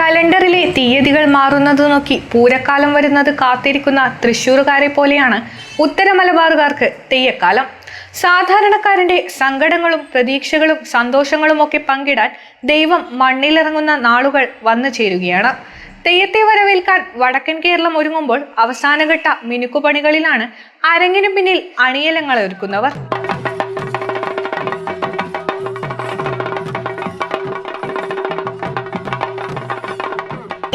കലണ്ടറിലെ തീയതികൾ മാറുന്നത് നോക്കി പൂരക്കാലം വരുന്നത് കാത്തിരിക്കുന്ന തൃശ്ശൂർകാരെ പോലെയാണ് ഉത്തര മലബാറുകാർക്ക് തെയ്യക്കാലം. സാധാരണക്കാരന്റെ സങ്കടങ്ങളും പ്രതീക്ഷകളും സന്തോഷങ്ങളും ഒക്കെ പങ്കിടാൻ ദൈവം മണ്ണിലിറങ്ങുന്ന നാളുകൾ വന്നു ചേരുകയാണ്. തെയ്യത്തെ വരവേൽക്കാൻ വടക്കൻ കേരളം ഒരുങ്ങുമ്പോൾ അവസാനഘട്ട മിനുക്കുപണികളിലാണ് അരങ്ങിനു പിന്നിൽ അണിയലങ്ങൾ ഒരുക്കുന്നവർ.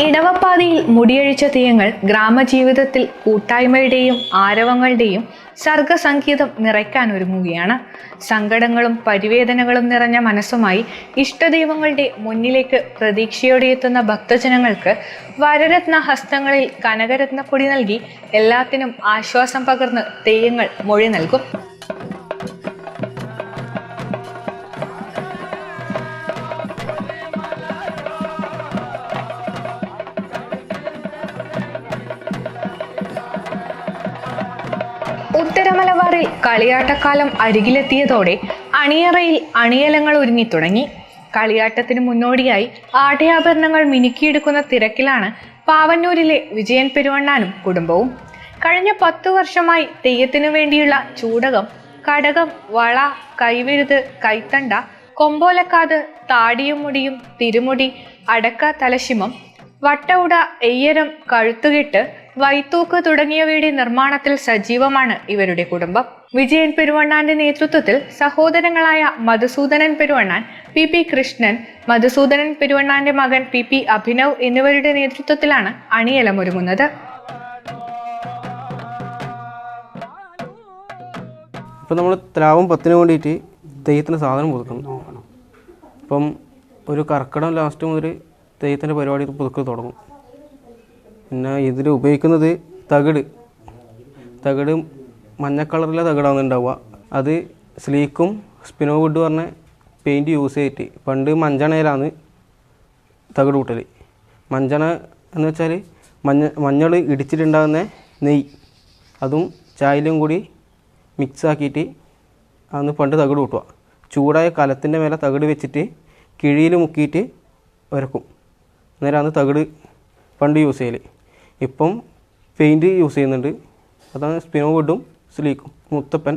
ഇടവപ്പാതിയിൽ മുടിയഴിച്ച തെയ്യങ്ങൾ ഗ്രാമജീവിതത്തിൽ കൂട്ടായ്മയുടെയും ആരവങ്ങളുടെയും സർഗസംഗീതം നിറയ്ക്കാൻ ഒരുങ്ങുകയാണ്. സങ്കടങ്ങളും പരിവേദനകളും നിറഞ്ഞ മനസ്സുമായി ഇഷ്ടദൈവങ്ങളുടെ മുന്നിലേക്ക് പ്രതീക്ഷയോടെ എത്തുന്ന ഭക്തജനങ്ങൾക്ക് വരരത്ന ഹസ്തങ്ങളിൽ കനകരത്ന പൊടി നൽകി എല്ലാത്തിനും ആശ്വാസം പകർന്ന് തെയ്യങ്ങൾ മൊഴി നൽകും. ഉത്തരമലബാറിൽ കളിയാട്ടക്കാലം അരികിലെത്തിയതോടെ അണിയറയിൽ അണിയലങ്ങൾ ഒരുങ്ങി തുടങ്ങി. കളിയാട്ടത്തിന് മുന്നോടിയായി ആഠയാഭരണങ്ങൾ മിനുക്കിയെടുക്കുന്ന തിരക്കിലാണ് പാവന്നൂരിലെ വിജയൻ പെരുവണ്ണാനും കുടുംബവും. കഴിഞ്ഞ പത്തു വർഷമായി തെയ്യത്തിനു വേണ്ടിയുള്ള ചൂടകം കടകം വള കൈവിരുത് കൈത്തണ്ട കൊമ്പോലക്കാത് താടിയും മുടിയും തിരുമുടി അടക്ക തലശിമം വട്ടവുട എയ്യരം കഴുത്തുകെട്ട് വൈത്തൂക്ക് തുടങ്ങിയവയുടെ നിർമ്മാണത്തിൽ സജീവമാണ് ഇവരുടെ കുടുംബം. വിജയൻ പെരുവണ്ണാന്റെ നേതൃത്വത്തിൽ സഹോദരങ്ങളായ മധുസൂദനൻ പെരുവണ്ണാൻ പി പി കൃഷ്ണൻ മധുസൂദനൻ പെരുവണ്ണാന്റെ മകൻ പി പി അഭിനവ് എന്നിവരുടെ നേതൃത്വത്തിലാണ് അണിയലമൊരുങ്ങുന്നത് ഇപ്പം നമ്മൾ ത്രാവും പത്തിന് വേണ്ടിയിട്ട് തെയ്യത്തിന് സാധനം പുതുക്കുന്നു ഇപ്പം ഒരു കർക്കിടം ലാസ്റ്റ് മുതൽ തെയ്യത്തിന്റെ പരിപാടി പുതുക്കി തുടങ്ങും. പിന്നെ ഇതിൽ ഉപയോഗിക്കുന്നത് തകിട്. തകിട് മഞ്ഞ കളറിലെ തകിടാണ് ഉണ്ടാവുക. അത് സ്ലീക്കും സ്പിനോ വുഡ് പറഞ്ഞ പെയിന്റ് യൂസ് ചെയ്തിട്ട് പണ്ട് മഞ്ചണയിലാണ് തകിട് കൂട്ടൽ മഞ്ചണ എന്ന് വെച്ചാൽ മഞ്ഞ മഞ്ഞൾ ഇടിച്ചിട്ടുണ്ടാകുന്ന നെയ്യ്. അതും ചായയിലും കൂടി മിക്സ് ആക്കിയിട്ട് അന്ന് പണ്ട് തകിട് കൂട്ടുക. ചൂടായ കലത്തിന്റെ മേലെ തകിട് വെച്ചിട്ട് കിഴിയിൽ മുക്കിയിട്ട് ഉരക്കും അന്നേരം അന്ന് തകിട് പണ്ട് യൂസ് ചെയ്യൽ ഇപ്പം പെയിന്റ് യൂസ് ചെയ്യുന്നുണ്ട്. അതാണ് സ്പിനോ വുഡും സ്ലീക്കും മുത്തപ്പൻ.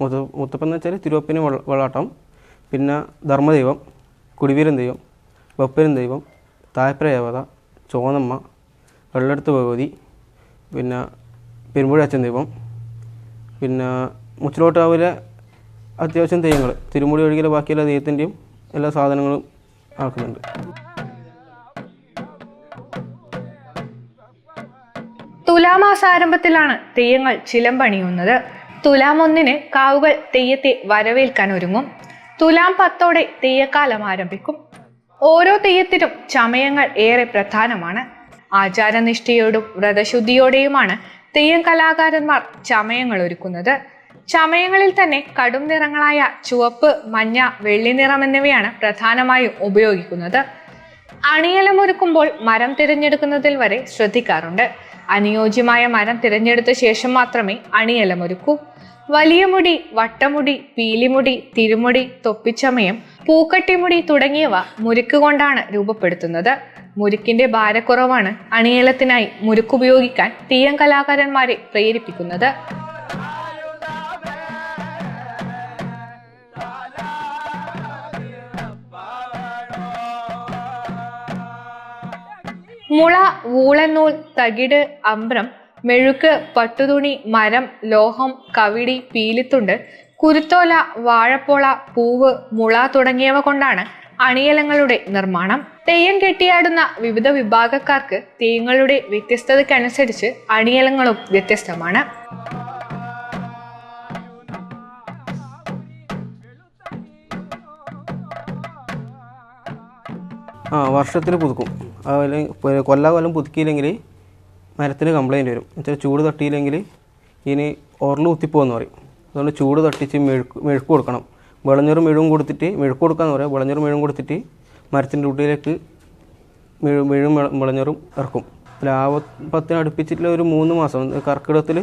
മുത്ത മുത്തപ്പൻ എന്ന് വെച്ചാൽ തിരുവപ്പനെ വള വെള്ളാട്ടം പിന്നെ ധർമ്മദൈവം കുടിവീരൻ ദൈവം വെപ്പരൻ ദൈവം തായപ്ര ദേവത ചോനമ്മ വെള്ളെടുത്ത് ഭഗവതി പിന്നെ പെരുമ്പുഴ അച്ഛൻ ദൈവം പിന്നെ മുച്ചിലോട്ടാവിലെ അത്യാവശ്യം തെയ്യങ്ങൾ തിരുമുടി ഒഴികെ ബാക്കിയുള്ള ദൈവത്തിന്റെയും എല്ലാ സാധനങ്ങളും ആക്കുന്നുണ്ട്. തുലാമാസ തെയ്യങ്ങൾ തെയ്യങ്ങൾ ചിലമ്പണിയുന്നത് തുലാം ഒന്നിന് കാവുകൾ തെയ്യത്തെ വരവേൽക്കാൻ ഒരുങ്ങും. തുലാം പത്തോടെ തെയ്യക്കാലം ആരംഭിക്കും. ഓരോ തെയ്യത്തിനും ചമയങ്ങൾ ഏറെ പ്രധാനമാണ്. ആചാരനിഷ്ഠയോടും വ്രതശുദ്ധിയോടെയുമാണ് തെയ്യം കലാകാരന്മാർ ചമയങ്ങൾ ഒരുക്കുന്നത്. ചമയങ്ങളിൽ തന്നെ കടും നിറങ്ങളായ ചുവപ്പ് മഞ്ഞ വെള്ളി നിറം എന്നിവയാണ് പ്രധാനമായും ഉപയോഗിക്കുന്നത്. അണിയലമൊരുക്കുമ്പോൾ മരം തിരഞ്ഞെടുക്കുന്നതിൽ വരെ ശ്രദ്ധിക്കാറുണ്ട്. അനുയോജ്യമായ മരം തിരഞ്ഞെടുത്ത ശേഷം മാത്രമേ അണിയലമൊരുക്കൂ വലിയ മുടി വട്ടമുടി പീലിമുടി തിരുമുടി തൊപ്പിച്ചമയം പൂക്കട്ടിമുടി തുടങ്ങിയവ മുരുക്ക് കൊണ്ടാണ് രൂപപ്പെടുത്തുന്നത്. മുരുക്കിന്റെ ഭാരക്കുറവാണ് അണിയലത്തിനായി മുരുക്കുപയോഗിക്കാൻ തീയം കലാകാരന്മാരെ പ്രേരിപ്പിക്കുന്നത്. മുള വൂളനൂൽ തകിട് അമ്പ്രം മെഴുക്ക് പട്ടുതുണി മരം ലോഹം കവിടി പീലിത്തുണ്ട് കുരുത്തോല വാഴപ്പോള പൂവ് മുള തുടങ്ങിയവ കൊണ്ടാണ് അണിയലങ്ങളുടെ നിർമ്മാണം. തെയ്യം കെട്ടിയാടുന്ന വിവിധ വിഭാഗക്കാർക്ക് തെയ്യങ്ങളുടെ വ്യത്യസ്തതയ്ക്കനുസരിച്ച് അണിയലങ്ങളും വ്യത്യസ്തമാണ്. ആ വർഷത്തിൽ പുതുക്കും. അതുപോലെ കൊല്ലാ കൊല്ലം പുതുക്കിയില്ലെങ്കിൽ മരത്തിന് കംപ്ലയിന്റ് വരും. എന്നുവെച്ചാൽ ചൂട് തട്ടിയില്ലെങ്കിൽ ഇനി ഓറൽ കുത്തിപ്പോകുമെന്ന് പറയും. അതുകൊണ്ട് ചൂട് തട്ടിച്ച് മെഴുക്ക് മെഴുക്ക് കൊടുക്കണം. വിളഞ്ഞൊരു മെഴുകും കൊടുത്തിട്ട് മെഴുക്ക് കൊടുക്കാന്ന് പറയാം. വിളഞ്ഞൊരു മെഴുകും കൊടുത്തിട്ട് മരത്തിന്റെ ഉള്ളിലേക്ക് മെഴു മെഴും വിളഞ്ഞൊറും ഇറക്കും. ലാഭത്തിന് അടുപ്പിച്ചിട്ടുള്ള ഒരു മൂന്ന് മാസം കർക്കിടകത്തിൽ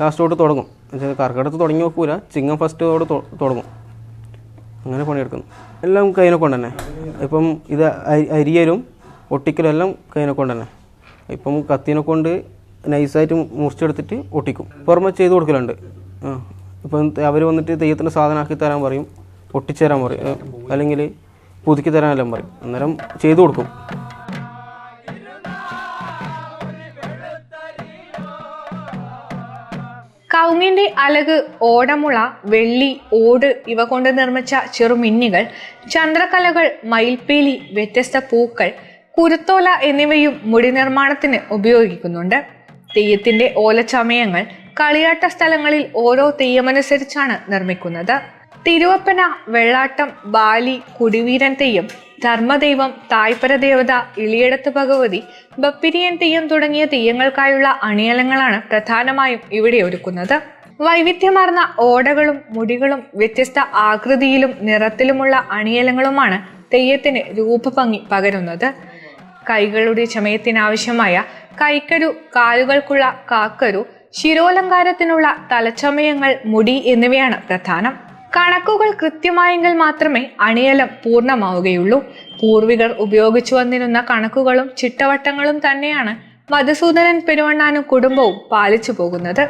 ലാസ്റ്റോട്ട് തുടങ്ങും. കർക്കിടത്ത് തുടങ്ങി നോക്കൂല. ചിങ്ങം ഫസ്റ്റോട് തുടങ്ങും. അങ്ങനെ പണിയെടുക്കുന്നു. എല്ലാം കൈനെ കൊണ്ട് ഇപ്പം ഇത് അരിയലും ഒട്ടിക്കലും എല്ലാം കൈനെ കൊണ്ട് തന്നെ. ഇപ്പം കത്തിനെ കൊണ്ട് നൈസായിട്ട് മുറിച്ചെടുത്തിട്ട് ഒട്ടിക്കും. പുറമെ ചെയ്ത് കൊടുക്കലുണ്ട്. ഇപ്പം അവർ വന്നിട്ട് തെയ്യത്തിന്റെ സാധനമാക്കി തരാൻ പറയും ഒട്ടിച്ചു തരാൻ പറയും അല്ലെങ്കിൽ പുതുക്കി തരാനെല്ലാം പറയും. അന്നേരം ചെയ്തു കൊടുക്കും. കൗങ്ങിന്റെ അലക് ഓടമുള വെള്ളി ഓട് ഇവ കൊണ്ട് നിർമ്മിച്ച ചെറുമിന്നികൾ ചന്ദ്രകലകൾ മയിൽപ്പേലി വ്യത്യസ്ത പൂക്കൾ കുരുത്തോല എന്നിവയും മുടി നിർമ്മാണത്തിന് ഉപയോഗിക്കുന്നുണ്ട്. തെയ്യത്തിന്റെ ഓലച്ചമയങ്ങൾ കളിയാട്ട സ്ഥലങ്ങളിൽ ഓരോ തെയ്യമനുസരിച്ചാണ് നിർമ്മിക്കുന്നത്. തിരുവപ്പന വെള്ളാട്ടം ബാലി കുടിവീരൻ തെയ്യം ധർമ്മദൈവം തായ്പര ദേവത ഇളിയടത്ത് ഭഗവതി ബപ്പിരിയൻ തെയ്യം തുടങ്ങിയ തെയ്യങ്ങൾക്കായുള്ള അണിയലങ്ങളാണ് പ്രധാനമായും ഇവിടെ ഒരുക്കുന്നത്. വൈവിധ്യമാർന്ന ഓടകളും മുടികളും വ്യത്യസ്ത ആകൃതിയിലും നിറത്തിലുമുള്ള അണിയലങ്ങളുമാണ് തെയ്യത്തിന് രൂപഭംഗി പകരുന്നത്. കൈകളുടെ ചമയത്തിനാവശ്യമായ കൈക്കരു കാലുകൾക്കുള്ള കാക്കരു ശിരോലങ്കാരത്തിനുള്ള തലച്ചമയങ്ങൾ മുടി എന്നിവയാണ് പ്രധാനം. കണക്കുകൾ കൃത്യമായെങ്കിൽ മാത്രമേ അണിയലം പൂർണമാവുകയുള്ളൂ. പൂർവികർ ഉപയോഗിച്ചു വന്നിരുന്ന കണക്കുകളും ചിട്ടവട്ടങ്ങളും തന്നെയാണ് മധുസൂദനൻ പെരുവണ്ണാനും കുടുംബവും പാലിച്ചു പോകുന്നത്.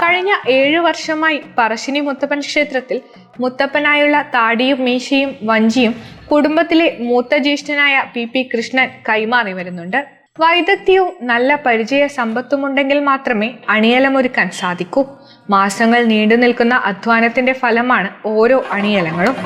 കഴിഞ്ഞ ഏഴു വർഷമായി പറശ്ശിനി മുത്തപ്പൻ ക്ഷേത്രത്തിൽ മുത്തപ്പനായുള്ള താടിയും മീശയും വഞ്ചിയും കുടുംബത്തിലെ മൂത്ത ജ്യേഷ്ഠനായ പി പി കൃഷ്ണൻ കൈമാറി വരുന്നുണ്ട്. വൈദഗ്ധ്യവും നല്ല പരിചയ സമ്പത്തുമുണ്ടെങ്കിൽ മാത്രമേ അണിയലമൊരുക്കാൻ സാധിക്കൂ. മാസങ്ങൾ നീണ്ടു നിൽക്കുന്ന അധ്വാനത്തിന്റെ ഫലമാണ് ഓരോ അണിയലങ്ങളും.